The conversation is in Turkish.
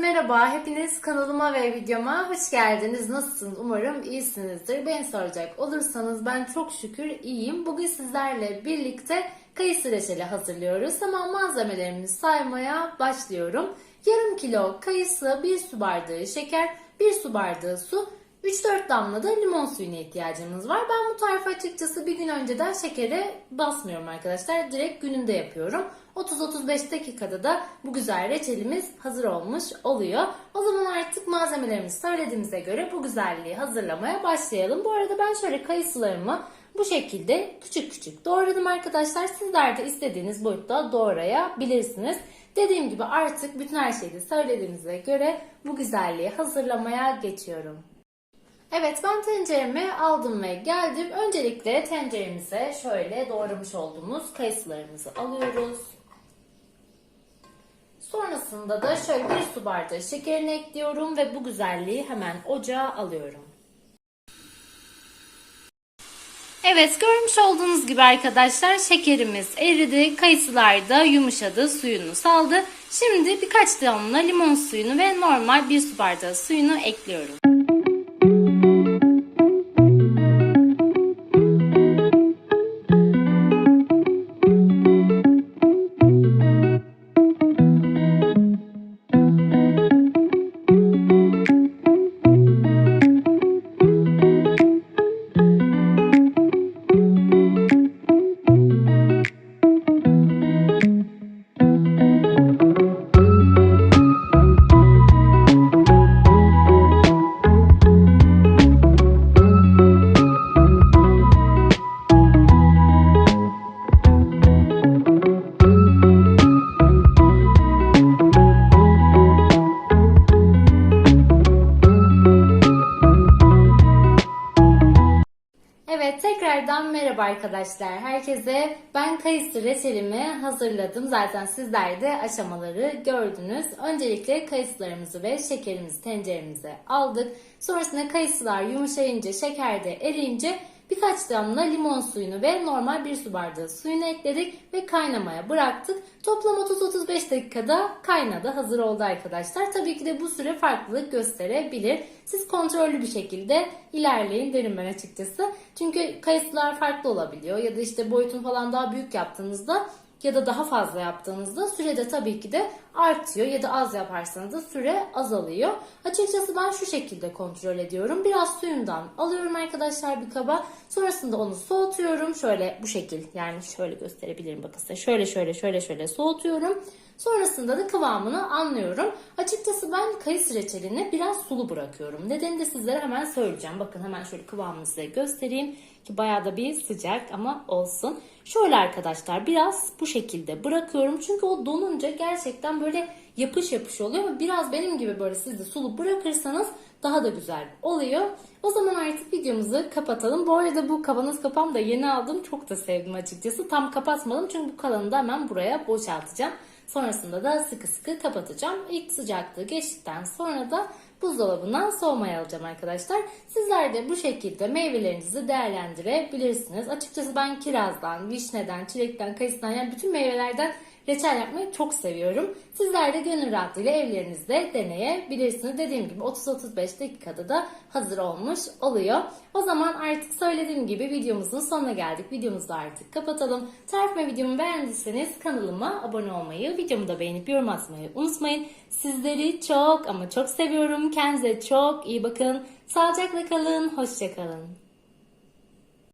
merhaba. Hepiniz kanalıma ve videoma hoş geldiniz. Nasılsınız? Umarım iyisinizdir. Beni soracak olursanız ben çok şükür iyiyim. Bugün sizlerle birlikte kayısı reçeli hazırlıyoruz. Hemen malzemelerimizi saymaya başlıyorum. Yarım kilo kayısı, 1 su bardağı şeker, 1 su bardağı su, 3-4 damla da limon suyuna ihtiyacımız var. Ben bu tarifi açıkçası bir gün önceden şekere basmıyorum arkadaşlar. Direkt gününde yapıyorum. 30-35 dakikada da bu güzel reçelimiz hazır olmuş oluyor. O zaman artık malzemelerimizi söylediğimize göre bu güzelliği hazırlamaya başlayalım. Bu arada ben şöyle kayısılarımı bu şekilde küçük küçük doğradım arkadaşlar. Sizler de istediğiniz boyutta doğrayabilirsiniz. Dediğim gibi artık bütün her şeyi söylediğimize göre bu güzelliği hazırlamaya geçiyorum. Evet ben tenceremi aldım ve geldim. Öncelikle tenceremize şöyle doğramış olduğumuz kayısılarımızı alıyoruz. Sonrasında da şöyle bir su bardağı şekerini ekliyorum ve bu güzelliği hemen ocağa alıyorum. Evet görmüş olduğunuz gibi arkadaşlar şekerimiz eridi, kayısılar da yumuşadı, suyunu saldı. Şimdi birkaç damla limon suyunu ve normal bir su bardağı suyunu ekliyorum. Tekrardan merhaba arkadaşlar. Herkese ben kayısı reçelimi hazırladım. Zaten sizler de aşamaları gördünüz. Öncelikle kayısılarımızı ve şekerimizi tenceremize aldık. Sonrasında kayısılar yumuşayınca, şeker de eriyince birkaç damla limon suyunu ve normal bir su bardağı suyunu ekledik ve kaynamaya bıraktık. Toplam 30-35 dakikada kaynadı, hazır oldu arkadaşlar. Tabii ki de bu süre farklılık gösterebilir. Siz kontrollü bir şekilde ilerleyin derim ben açıkçası. Çünkü kayısılar farklı olabiliyor ya da işte boyutunu falan daha büyük yaptığınızda ya da daha fazla yaptığınızda sürede tabii ki de artıyor ya da az yaparsanız da süre azalıyor. Açıkçası ben şu şekilde kontrol ediyorum. Biraz suyundan alıyorum arkadaşlar bir kaba. Sonrasında onu soğutuyorum. Şöyle bu şekil yani şöyle gösterebilirim bakın size. Şöyle şöyle şöyle şöyle soğutuyorum. Sonrasında da kıvamını anlıyorum. Açıkçası ben kayısı reçelini biraz sulu bırakıyorum. Nedeni de sizlere hemen söyleyeceğim. Bakın hemen şöyle kıvamını size göstereyim. Ki bayağı da bir sıcak ama olsun. Şöyle arkadaşlar biraz bu şekilde bırakıyorum. Çünkü o donunca gerçekten böyle yapış yapış oluyor. Ama biraz benim gibi böyle siz de sulu bırakırsanız daha da güzel oluyor. O zaman artık videomuzu kapatalım. Bu arada bu kavanoz kapağımı da yeni aldım. Çok da sevdim açıkçası. Tam kapatmadım çünkü bu kalanı da hemen buraya boşaltacağım. Sonrasında da sıkı sıkı kapatacağım. İlk sıcaklığı geçtikten sonra da buzdolabından soğumaya alacağım arkadaşlar. Sizler de bu şekilde meyvelerinizi değerlendirebilirsiniz. Açıkçası ben kirazdan, vişneden, çilekten, kayısıdan yani bütün meyvelerden reçel yapmayı çok seviyorum. Sizler de gönül rahatlığıyla evlerinizde deneyebilirsiniz. Dediğim gibi 30-35 dakikada da hazır olmuş oluyor. O zaman artık söylediğim gibi videomuzun sonuna geldik. Videomuzu artık kapatalım. Tarif ve videomu beğendiyseniz kanalıma abone olmayı, videomu da beğenip yorum atmayı unutmayın. Sizleri çok ama çok seviyorum. Kendinize çok iyi bakın. Sağlıcakla kalın, hoşçakalın.